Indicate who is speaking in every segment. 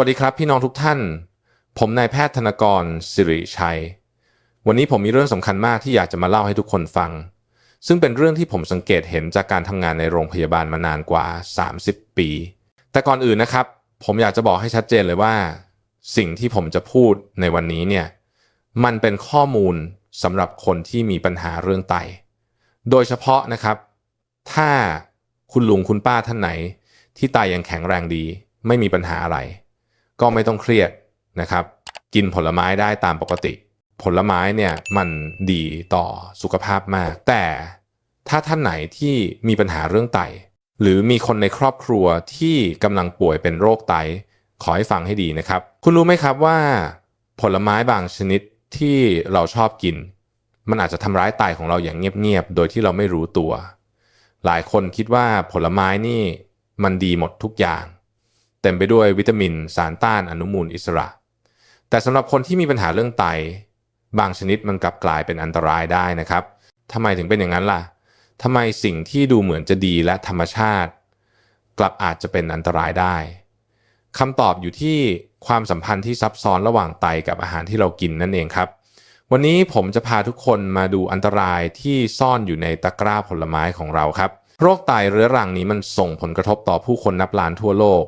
Speaker 1: วัสดีครับพี่น้องทุกท่าน ผมนายแพทย์ธนกรสิริชัย วันนี้ผมมีเรื่องสำคัญมากที่อยากจะมาเล่าให้ทุกคนฟัง ซึ่งเป็นเรื่องที่ผมสังเกตเห็นจากการทำงานในโรงพยาบาลมานานกว่า 30 ปี แต่ก่อนอื่นนะครับ ผมอยากจะบอกให้ชัดเจนเลยว่า สิ่งที่ผมจะพูดในวันนี้เนี่ยมันเป็นข้อมูลสำหรับคนที่มีปัญหาเรื่องไต โดยเฉพาะนะครับ ถ้าคุณลุงคุณป้าท่านไหน ที่ไตยังแข็งแรงดี ไม่มีปัญหาอะไร ก็ไม่ต้องเครียดนะครับ กินผลไม้ได้ตามปกติ ผลไม้เนี่ยมันดีต่อสุขภาพมาก แต่ถ้าท่านไหนที่มีปัญหาเรื่องไต หรือมีคนในครอบครัวที่กำลังป่วยเป็นโรคไต ขอให้ฟังให้ดีนะครับ คุณรู้ไหมครับว่าผลไม้บางชนิดที่เราชอบกิน มันอาจจะทำร้ายไตของเราอย่างเงียบๆ โดยที่เราไม่รู้ตัว หลายคนคิดว่าผลไม้นี่มันดีหมดทุกอย่าง เต็มไปด้วยวิตามิน สารต้านอนุมูลอิสระ แต่สำหรับคนที่มีปัญหาเรื่องไต บางชนิดมันกลับกลายเป็นอันตรายได้นะครับทำไมถึงเป็นอย่างนั้นล่ะทำไมสิ่งที่ดูเหมือนจะดีและธรรมชาติ กลับอาจจะเป็นอันตรายได้คำตอบอยู่ที่ความสัมพันธ์ที่ซับซ้อนระหว่างไตกับอาหารที่เรากินนั่นเองครับ วันนี้ผมจะพาทุกคนมาดูอันตรายที่ซ่อนอยู่ในตะกร้าผลไม้ของเราครับ โรคไตเรื้อรังนี้มันส่งผลกระทบต่อผู้คนนับล้านทั่วโลก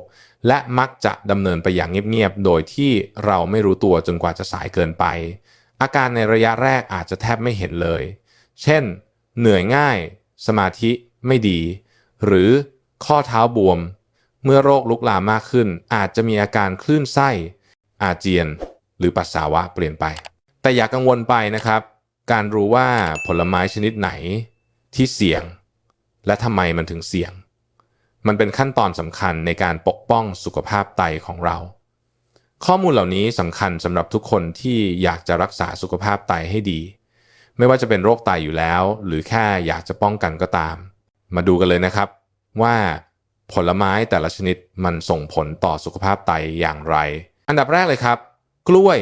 Speaker 1: และมักจะดำเนินไปอย่างเงียบๆ โดยที่เราไม่รู้ตัวจนกว่าจะสายเกินไป อาการในระยะแรกอาจจะแทบไม่เห็นเลย เช่น เหนื่อยง่าย สมาธิไม่ดี หรือข้อเท้าบวม เมื่อโรคลุกลามมากขึ้น อาจจะมีอาการคลื่นไส้ อาเจียน หรือปัสสาวะเปลี่ยนไป แต่อย่ากังวลไปนะครับ การรู้ว่าผลไม้ชนิดไหนที่เสี่ยง และทำไมมันถึงเสี่ยง มันเป็นขั้นตอนสำคัญในการปกป้องสุขภาพไตของเรา ข้อมูลเหล่านี้สำคัญสำหรับทุกคนที่อยากจะรักษาสุขภาพไตให้ดี ไม่ว่าจะเป็นโรคไตอยู่แล้ว หรือแค่อยากจะป้องกันก็ตาม มาดูกันเลยนะครับว่าผลไม้แต่ละชนิดมันส่งผลต่อสุขภาพไตอย่างไร อันดับแรกเลยครับ กล้วย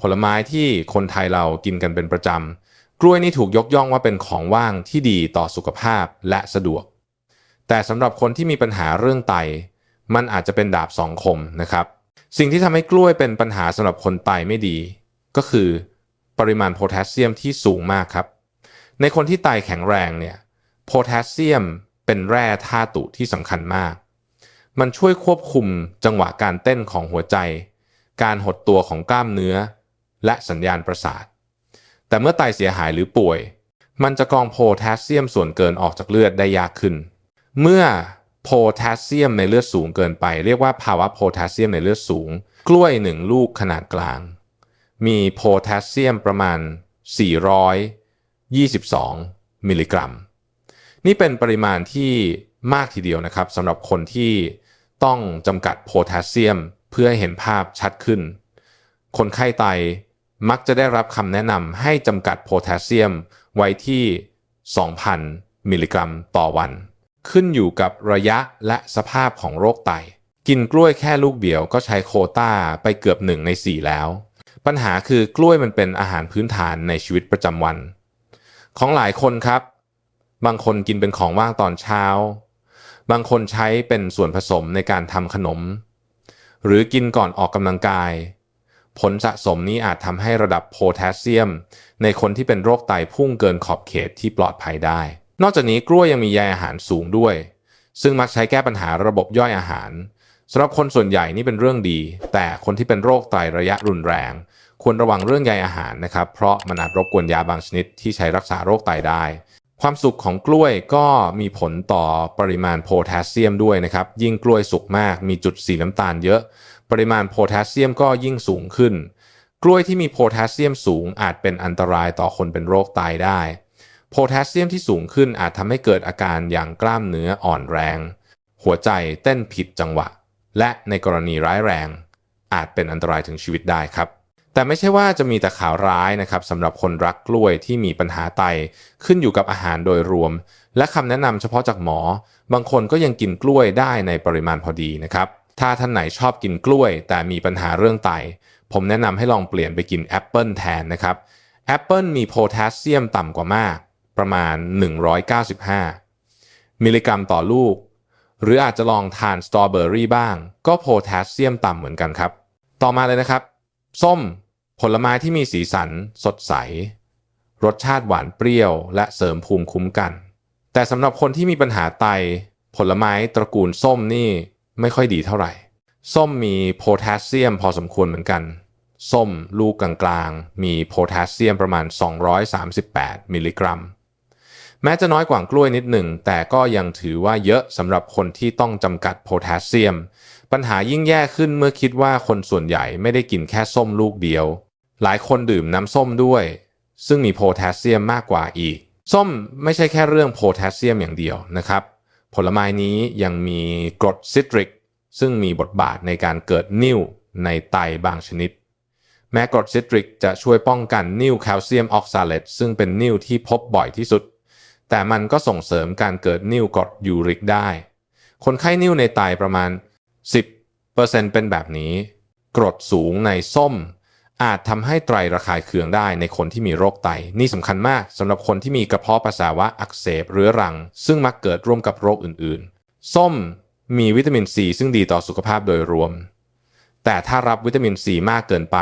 Speaker 1: ผลไม้ที่คนไทยเรากินกันเป็นประจำกล้วยนี่ถูกยกย่องว่าเป็นของว่างที่ดีต่อสุขภาพและสะดวก แต่สำหรับคนที่มีปัญหาเรื่องไต มันอาจจะเป็นดาบสองคมนะครับ สิ่งที่ทำให้กล้วยเป็นปัญหาสำหรับคนไตไม่ดี ก็คือปริมาณโพแทสเซียมที่สูงมากครับ ในคนที่ไตแข็งแรงเนี่ยโพแทสเซียมเป็นแร่ธาตุที่สำคัญมาก มันช่วยควบคุมจังหวะการเต้นของหัวใจ การหดตัวของกล้ามเนื้อ และสัญญาณประสาท แต่เมื่อไตเสียหายหรือป่วย มันจะกรองโพแทสเซียมส่วนเกินออกจากเลือดได้ยากขึ้น เมื่อโพแทสเซียมในเลือดสูงเกินไป เรียกว่าภาวะโพแทสเซียมในเลือดสูง กล้วยหนึ่งลูกขนาดกลาง มีโพแทสเซียมประมาณ 422 มิลลิกรัม นี่เป็นปริมาณที่มากทีเดียวนะครับสำหรับคนที่ต้องจำกัดโพแทสเซียมเพื่อให้เห็นภาพชัดขึ้น คนไข้ไตมักจะได้รับคำแนะนำให้จำกัดโพแทสเซียมไว้ที่ 2,000 มิลลิกรัมต่อวัน ขึ้นอยู่กับระยะและสภาพของโรคไต กินกล้วยแค่ลูกเดียวก็ใช้โคต้าไปเกือบหนึ่งใน4แล้ว ปัญหาคือกล้วยมันเป็นอาหารพื้นฐานในชีวิตประจำวัน ของหลายคนครับ บางคนกินเป็นของว่างตอนเช้า บางคนใช้เป็นส่วนผสมในการทำขนม หรือกินก่อนออกกำลังกาย ผลสะสมนี้อาจทำให้ระดับโพแทสเซียม ในคนที่เป็นโรคไตพุ่งเกินขอบเขตที่ปลอดภัยได้ นอกจากนี้กล้วยยังมีใยอาหารสูงด้วย ซึ่งมักใช้แก้ปัญหาระบบย่อยอาหารสำหรับคนส่วนใหญ่นี่เป็นเรื่องดี แต่คนที่เป็นโรคไตระยะรุนแรง ควรระวังเรื่องใยอาหารนะครับ เพราะมันอาจรบกวนยาบางชนิดที่ใช้รักษาโรคไตได้ ความสุกของกล้วยก็มีผลต่อปริมาณโพแทสเซียมด้วยนะครับ ยิ่งกล้วยสุกมากมีจุดสีน้ำตาลเยอะ ปริมาณโพแทสเซียมก็ยิ่งสูงขึ้น กล้วยที่มีโพแทสเซียมสูงอาจเป็นอันตรายต่อคนเป็นโรคไตได้ โพแทสเซียมที่สูงขึ้นอาจทำให้เกิดอาการอย่างกล้ามเนื้ออ่อนแรง หัวใจเต้นผิดจังหวะ และในกรณีร้ายแรง อาจเป็นอันตรายถึงชีวิตได้ครับ แต่ไม่ใช่ว่าจะมีแต่ข่าวร้ายนะครับสำหรับคนรักกล้วยที่มีปัญหาไตขึ้นอยู่กับอาหารโดยรวม และคำแนะนำเฉพาะจากหมอ บางคนก็ยังกินกล้วยได้ในปริมาณพอดีนะครับถ้าท่านไหนชอบกินกล้วย แต่มีปัญหาเรื่องไต ผมแนะนำให้ลองเปลี่ยนไปกินแอปเปิลแทนนะครับแอปเปิลมีโพแทสเซียมต่ำกว่ามาก ประมาณ 195 มิลลิกรัมต่อลูก หรืออาจจะลองทานสตรอเบอรี่บ้าง ก็โพแทสเซียมต่ำเหมือนกันครับ ต่อมาเลยนะครับ ส้มผลไม้ที่มีสีสันสดใส รสชาติหวานเปรี้ยว และเสริมภูมิคุ้มกัน แต่สำหรับคนที่มีปัญหาไต ผลไม้ตระกูลส้มนี่ไม่ค่อยดีเท่าไหร่ ส้มมีโพแทสเซียมพอสมควรเหมือนกัน ส้มลูกกลางๆ มีโพแทสเซียมประมาณ 238 มิลลิกรัม แม้จะน้อยกว่ากล้วยนิดหนึ่ง แต่ก็ยังถือว่าเยอะสำหรับคนที่ต้องจำกัดโพแทสเซียม ปัญหายิ่งแย่ขึ้นเมื่อคิดว่าคนส่วนใหญ่ไม่ได้กินแค่ส้มลูกเดียว หลายคนดื่มน้ำส้มด้วย ซึ่งมีโพแทสเซียมมากกว่าอีก ส้มไม่ใช่แค่เรื่องโพแทสเซียมอย่างเดียวนะครับ ผลไม้นี้ยังมีกรดซิตริก ซึ่งมีบทบาทในการเกิดนิ่วในไตบางชนิดแม้กรดซิตริกจะช่วยป้องกันนิ่วแคลเซียมออกซาเลตซึ่งเป็นนิ่วที่พบบ่อยที่สุด แต่มันก็ส่งเสริมการเกิดนิ่วกรดยูริกได้ คนไข้นิ่วในไตประมาณ 10%เป็นแบบนี้ กรดสูงในส้ม อาจทำให้ไตระคายเคืองได้ในคนที่มีโรคไต นี่สำคัญมากสำหรับคนที่มีกระเพาะปัสสาวะอักเสบเรื้อรัง ซึ่งมักเกิดร่วมกับโรคอื่นๆ ส้มมีวิตามินซีซึ่งดีต่อสุขภาพโดยรวม แต่ถ้ารับวิตามินซีมากเกินไป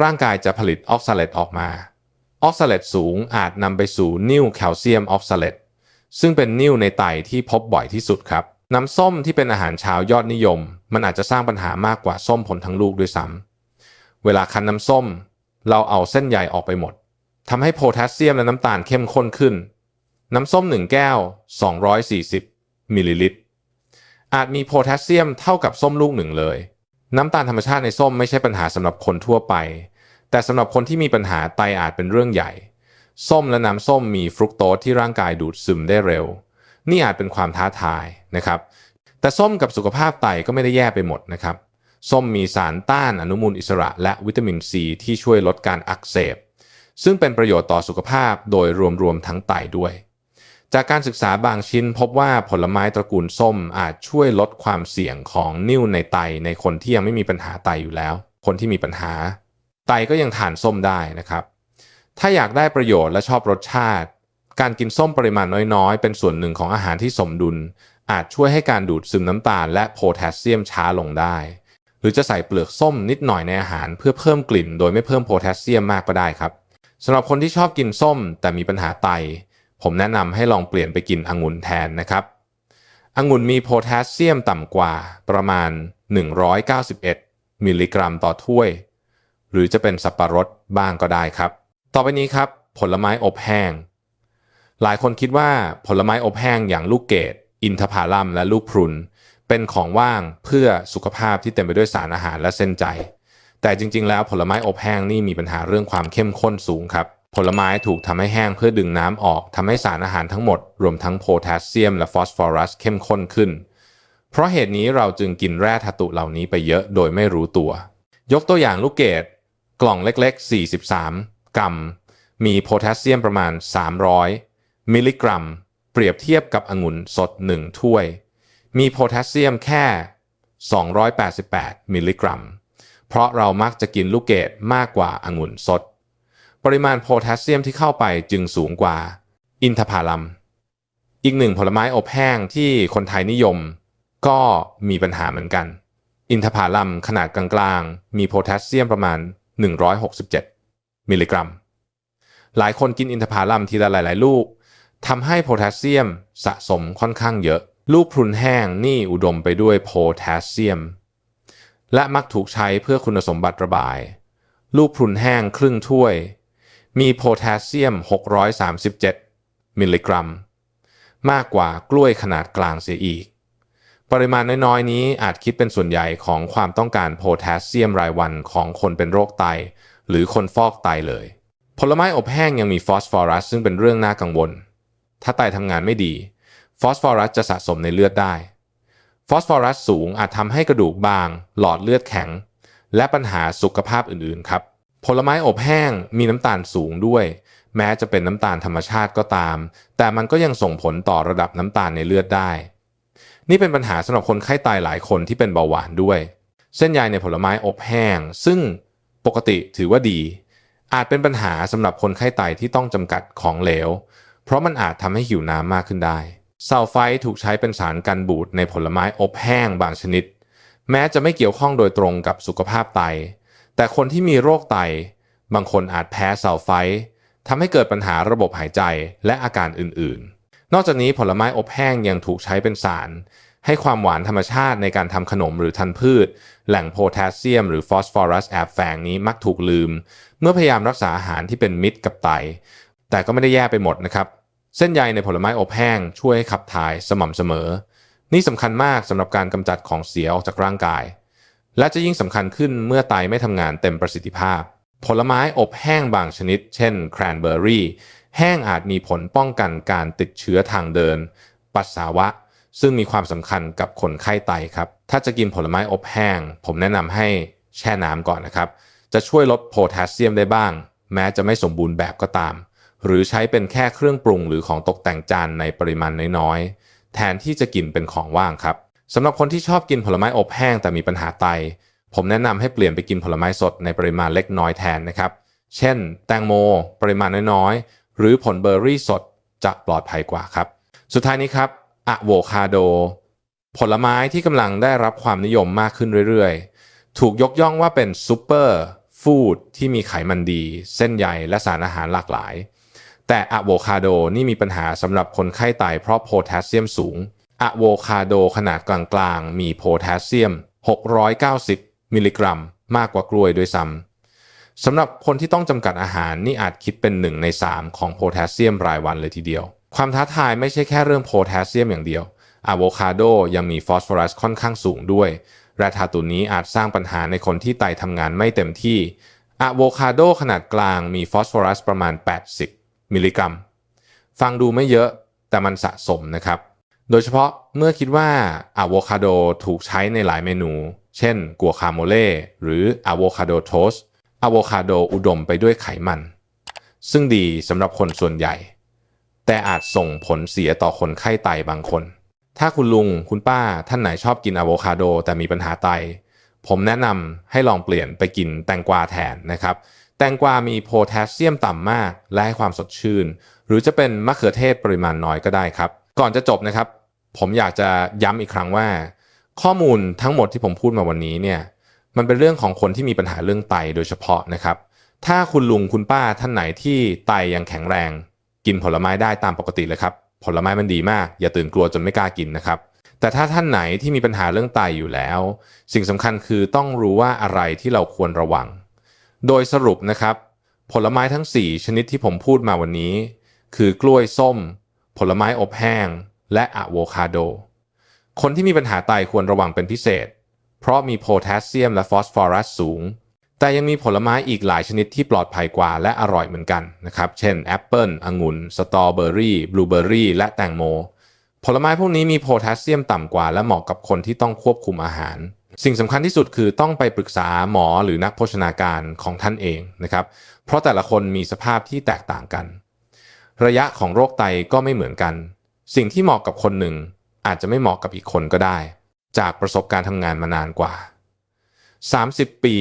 Speaker 1: ร่างกายจะผลิตออกซาเลตออกมา ออกซาเลตสูงอาจนำไปสู่นิ่วแคลเซียมออกซาเลตซึ่งเป็นนิ่วในไตที่พบบ่อยที่สุดครับ น้ำส้มที่เป็นอาหารเช้ายอดนิยม มันอาจจะสร้างปัญหามากกว่าส้มผลทั้งลูกด้วยซ้ำเวลาคั้นน้ำส้ม เราเอาเส้นใยออกไปหมดทำให้โพแทสเซียมและน้ำตาลเข้มข้นขึ้น น้ำส้ม 1 แก้ว 240 มิลลิลิตร อาจมีโพแทสเซียมเท่ากับส้มลูกหนึ่งเลย น้ำตาลธรรมชาติในส้มไม่ใช่ปัญหาสำหรับคนทั่วไป แต่สำหรับคนที่มีปัญหาไตอาจเป็นเรื่องใหญ่ ส้มและน้ำส้มมีฟรุกโตสที่ร่างกายดูดซึมได้เร็ว นี่อาจเป็นความท้าทายนะครับ แต่ส้มกับสุขภาพไตก็ไม่ได้แย่ไปหมดนะครับ ส้มมีสารต้านอนุมูลอิสระ และวิตามินซีที่ช่วยลดการอักเสบ ซึ่งเป็นประโยชน์ต่อสุขภาพโดยรวมๆทั้งไตด้วย จากการศึกษาบางชิ้นพบว่าผลไม้ตระกูลส้มอาจช่วยลดความเสี่ยงของนิ่วในไตในคนที่ยังไม่มีปัญหาไตอยู่แล้ว คนที่มีปัญหา ไตก็ยังทานส้มได้นะครับ ถ้าอยากได้ประโยชน์และชอบรสชาติ การกินส้มปริมาณน้อยๆ เป็นส่วนหนึ่งของอาหารที่สมดุล อาจช่วยให้การดูดซึมน้ำตาลและโพแทสเซียมช้าลงได้ หรือจะใส่เปลือกส้มนิดหน่อยในอาหารเพื่อเพิ่มกลิ่น โดยไม่เพิ่มโพแทสเซียมมากก็ได้ครับสำหรับคนที่ชอบกินส้ม แต่มีปัญหาไต ผมแนะนำให้ลองเปลี่ยนไปกินองุ่นแทนนะครับองุ่นมีโพแทสเซียมต่ำกว่าประมาณ 191 มิลลิกรัมต่อถ้วย หรือจะเป็นสับปะรดบ้างก็ได้ครับ ต่อไปนี้ครับ ผลไม้อบแห้ง หลายคนคิดว่าผลไม้อบแห้งอย่างลูกเกดอินทผลัมและลูกพรุน เป็นของว่างเพื่อสุขภาพที่เต็มไปด้วยสารอาหารและเส้นใจ แต่จริง ๆ แล้วผลไม้อบแห้งนี่มีปัญหาเรื่องความเข้มข้นสูงครับ ผลไม้ถูกทำให้แห้งเพื่อดึงน้ำออกทำให้สารอาหารทั้งหมด รวมทั้งโพแทสเซียมและฟอสฟอรัสเข้มข้นขึ้น เพราะเหตุนี้เราจึงกินแร่ธัตุเหล่านี้ไปเยอะโดยไม่รู้ตัว ยกตัวอย่างลูกเกด กล่องเล็กๆ 43 กรัม มีโพแทสเซียมประมาณ 300 มิลลิกรัม เปรียบเทียบกับองุ่นสด 1 ถ้วย มีโพแทสเซียมแค่ 288 มิลลิกรัม เพราะเรามักจะกินลูกเกดมากกว่าองุ่นสด ปริมาณโพแทสเซียมที่เข้าไปจึงสูงกว่า อินทผลัม อีกหนึ่งผลไม้อบแห้งที่คนไทยนิยม ก็มีปัญหาเหมือนกัน อินทผลัมขนาดกลางๆ มีโพแทสเซียมประมาณ 167 มิลลิกรัม หลายคนกินอินทผลัมทีละหลาย ๆ ลูกทำให้โพแทสเซียมสะสมค่อนข้างเยอะ ลูกพรุนแห้งนี่อุดมไปด้วยโพแทสเซียม และมักถูกใช้เพื่อคุณสมบัติระบาย ลูกพรุนแห้งครึ่งถ้วย มีโพแทสเซียม 637 มิลลิกรัม มากกว่ากล้วยขนาดกลางเสียอีก ปริมาณน้อยๆ นี้อาจคิดเป็นส่วนใหญ่ของความต้องการโพแทสเซียมรายวันของคนเป็นโรคไต หรือคนฟอกไตเลย ผลไม้อบแห้งยังมีฟอสฟอรัสซึ่งเป็นเรื่องน่ากังวล ถ้าไตทำงานไม่ดี ฟอสฟอรัสจะสะสมในเลือดได้ ฟอสฟอรัสสูงอาจทำให้กระดูกบาง หลอดเลือดแข็ง และปัญหาสุขภาพอื่นๆ ครับ ผลไม้อบแห้งมีน้ำตาลสูงด้วย แม้จะเป็นน้ำตาลธรรมชาติก็ตาม แต่มันก็ยังส่งผลต่อระดับน้ำตาลในเลือดได้ นี่เป็นปัญหาสำหรับคนไข้ไตหลายคนที่เป็นเบาหวานด้วย เส้นใยในผลไม้อบแห้ง ซึ่งปกติถือว่าดี อาจเป็นปัญหาสำหรับคนไข้ไตที่ต้องจำกัดของเหลว เพราะมันอาจทำให้หิวน้ำมากขึ้นได้ซัลไฟต์ถูกใช้เป็นสารกันบูดในผลไม้อบแห้งบางชนิด แม้จะไม่เกี่ยวข้องโดยตรงกับสุขภาพไต แต่คนที่มีโรคไต บางคนอาจแพ้ซัลไฟต์ทำให้เกิดปัญหาระบบหายใจและอาการอื่นๆ นอกจากนี้ผลไม้อบแห้งยังถูกใช้เป็นสาร ให้ความหวานธรรมชาติในการทำขนมหรือทันพืช แหล่งโพแทสเซียมหรือฟอสฟอรัสแอบแฝงนี้มักถูกลืม เมื่อพยายามรักษาอาหารที่เป็นมิตรกับไต แต่ก็ไม่ได้แย่ไปหมดนะครับ เส้นใยในผลไม้อบแห้งช่วยให้ขับถ่ายสม่ำเสมอ นี่สำคัญมากสำหรับการกำจัดของเสียออกจากร่างกาย และจะยิ่งสำคัญขึ้นเมื่อไตไม่ทำงานเต็มประสิทธิภาพ ผลไม้อบแห้งบางชนิด เช่นแครนเบอร์รี่ แห้งอาจมีผลป้องกันการติดเชื้อทางเดิน ปัสสาวะ ซึ่งมีความสำคัญกับคนไข้ไตครับ ถ้าจะกินผลไม้อบแห้ง ผมแนะนำให้แช่น้ำก่อนนะครับ จะช่วยลดโพแทสเซียมได้บ้าง แม้จะไม่สมบูรณ์แบบก็ตาม หรือใช้เป็นแค่เครื่องปรุงหรือของตกแต่งจานในปริมาณน้อยๆ แทนที่จะกินเป็นของว่างครับสำหรับคนที่ชอบกินผลไม้อบแห้งแต่มีปัญหาไต ผมแนะนำให้เปลี่ยนไปกินผลไม้สดในปริมาณเล็กน้อยแทนนะครับ เช่น แตงโม ปริมาณน้อยๆ หรือผลเบอร์รี่สดจะปลอดภัยกว่าครับ สุดท้ายนี้ครับอะโวคาโด ผลไม้ที่กำลังได้รับความนิยมมากขึ้นเรื่อยๆ ถูกยกย่องว่าเป็นซูเปอร์ฟู้ดที่มีไขมันดี เส้นใยและสารอาหารหลากหลาย แต่อะโวคาโดนี่มีปัญหาสำหรับคนไข้ไตเพราะโพแทสเซียมสูงอะโวคาโดขนาดกลางๆ มีโพแทสเซียม 690 มิลลิกรัม มากกว่ากล้วยด้วยซ้ำ สำหรับคนที่ต้องจำกัดอาหารนี่อาจคิดเป็น1ใน 3 ของโพแทสเซียมรายวันเลยทีเดียว ความท้าทายไม่ใช่แค่เรื่องโพแทสเซียมอย่างเดียวอะโวคาโดยังมีฟอสฟอรัสค่อนข้างสูงด้วย และธาตุนี้อาจสร้างปัญหาในคนที่ไตทำงานไม่เต็มที่อะโวคาโดขนาดกลางมีฟอสฟอรัสประมาณ 80 มิลลิกรัม ฟังดูไม่เยอะแต่มันสะสมนะครับ โดยเฉพาะเมื่อคิดว่าอะโวคาโดถูกใช้ในหลายเมนู เช่น กัวคาโมเล่หรืออะโวคาโดโทสต อะโวคาโดอุดมไปด้วยไขมัน ซึ่งดีสำหรับคนส่วนใหญ่ แต่อาจส่งผลเสียต่อคนไข้ไตบางคน ถ้าคุณลุงคุณป้าท่านไหนชอบกินอะโวคาโดแต่มีปัญหาไต ผมแนะนำให้ลองเปลี่ยนไปกินแตงกวาแทนนะครับ แตงกวามีโพแทสเซียมต่ำมาก และให้ความสดชื่น หรือจะเป็นมะเขือเทศปริมาณน้อยก็ได้ครับ ก่อนจะจบนะครับ ผมอยากจะย้ำอีกครั้งว่า ข้อมูลทั้งหมดที่ผมพูดมาวันนี้เนี่ย มันเป็นเรื่องของคนที่มีปัญหาเรื่องไตโดยเฉพาะนะครับ ถ้าคุณลุงคุณป้าท่านไหนที่ไตยังแข็งแรง กินผลไม้ได้ตามปกติเลยครับ ผลไม้มันดีมาก อย่าตื่นกลัวจนไม่กล้ากินนะครับ แต่ถ้าท่านไหนที่มีปัญหาเรื่องไตอยู่แล้ว สิ่งสำคัญคือต้องรู้ว่าอะไรที่เราควรระวัง โดยสรุปนะครับ ผลไม้ทั้ง 4 ชนิดที่ผมพูดมาวันนี้ คือกล้วยส้ม ผลไม้อบแห้ง และอะโวคาโด คนที่มีปัญหาไตควรระวังเป็นพิเศษ เพราะมีโพแทสเซียมและฟอสฟอรัสสูง แต่ยังมีผลไม้อีกหลายชนิดที่ปลอดภัยกว่าและอร่อยเหมือนกันนะครับ เช่นแอปเปิลองุ่น สตรอเบอรี่ บลูเบอรี่ และแตงโม ผลไม้พวกนี้มีโพแทสเซียมต่ำกว่า และเหมาะกับคนที่ต้องควบคุมอาหาร สิ่งสำคัญที่สุดคือต้องไปปรึกษาหมอหรือนักโภชนาการของท่านเองนะครับ เพราะแต่ละคนมีสภาพที่แตกต่างกัน ระยะของโรคไตก็ไม่เหมือนกัน สิ่งที่เหมาะกับคนหนึ่ง อาจจะไม่เหมาะกับอีกคนก็ได้ จากประสบการณ์ทำงานมานานกว่า 30 ปี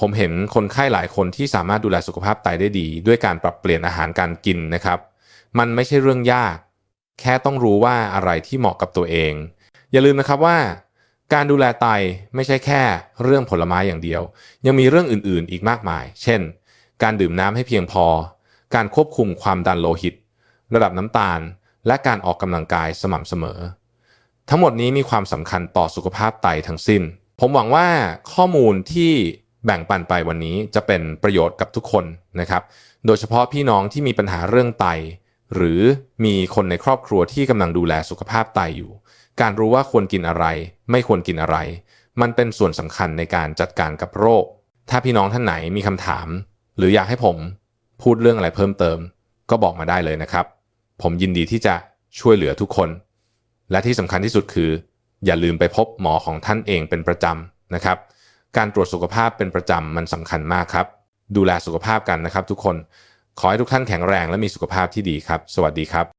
Speaker 1: ผมเห็นคนไข้หลายคนที่สามารถดูแลสุขภาพไตได้ดี ด้วยการปรับเปลี่ยนอาหารการกินนะครับ มันไม่ใช่เรื่องยาก แค่ต้องรู้ว่าอะไรที่เหมาะกับตัวเอง อย่าลืมนะครับว่า การดูแลไตไม่ใช่แค่เรื่องผลไม้อย่างเดียว ยังมีเรื่องอื่นๆ อีกมากมาย เช่น การดื่มน้ำให้เพียงพอ การควบคุมความดันโลหิต ระดับน้ำตาล และการออกกำลังกายสม่ำเสมอ ทั้งหมดนี้มีความสำคัญต่อสุขภาพไตทั้งสิ้น ผมหวังว่าข้อมูลที่แบ่งปันไปวันนี้จะเป็นประโยชน์กับทุกคนนะครับ โดยเฉพาะพี่น้องที่มีปัญหาเรื่องไต หรือมีคนในครอบครัวที่กำลังดูแลสุขภาพไตอยู่ การรู้ว่าควรกินอะไร ไม่ควรกินอะไร มันเป็นส่วนสำคัญในการจัดการกับโรค ถ้าพี่น้องท่านไหนมีคำถาม หรืออยากให้ผมพูดเรื่องอะไรเพิ่มเติม ก็บอกมาได้เลยนะครับ ผมยินดีที่จะช่วยเหลือทุกคน และที่สำคัญที่สุดคือ อย่าลืมไปพบหมอของท่านเองเป็นประจำนะครับ การตรวจสุขภาพเป็นประจำมันสำคัญมากครับ ดูแลสุขภาพกันนะครับทุกคน ขอให้ทุกท่านแข็งแรงและมีสุขภาพที่ดีครับ สวัสดีครับ